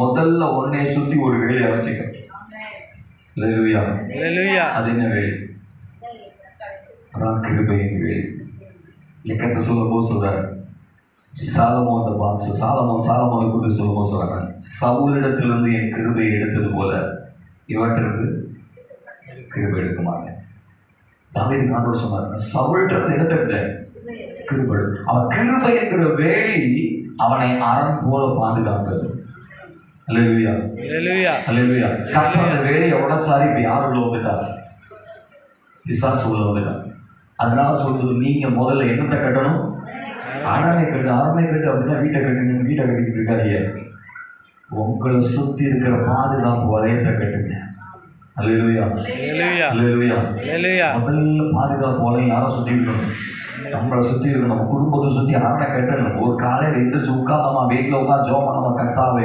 முதல்ல உன்னை சுத்தி ஒரு அல்லேலூயா ஹalleluya. அது என்ன வேலை? கிருபையின் வேலை. இலக்கத்தை சொல்லும் போது சொல்றாரு. சாலமோன் அந்த பாசு சாலமோன் சாலமோனை குறித்து சொல்லும் போது சொல்றாங்க. சவுலிடத்திலிருந்து என் கிருபை எடுத்தது போல இவற்றிலிருந்து கிருபை எடுக்க மாட்டேன். தாவீது காண்டவர் சொன்னார் சவுல்கிட்ட இருந்து இடத்தை எடுத்தேன். கிருபை. அவன் கிருபை என்கிற வேலி அவனை அரண் போல பாதுகாத்தது. கர்த்தர் அந்த வேலையை உடைச்சாரி இப்ப யார் உள்ள வந்துட்டார் பிசாசு உள்ள வந்துட்டார் அதனால சொல்றது நீங்க முதல்ல என்னத்தை கட்டணும்? அரணை கட்டு அரணை கட்டு அப்படின்னா வீட்டை கட்டுங்க வீட்டை கட்டிக்கிட்டு இருக்காதீங்க. உங்களை சுத்தி இருக்கிற பாதுகாப்பு வளையத்தை கட்டுங்க. முதல்ல பாதுகாப்பு வளையம் யாரை சுத்தி இருக்கணும்? நம்மளை சுத்தி இருக்கணும். நம்ம குடும்பத்தை சுத்தி அரணை கட்டணும்? ஒரு காலையில எந்திரிச்சு உட்காந்து நம்ம வீட்டுல உட்காந்து ஜோம் நம்ம கத்தாவே.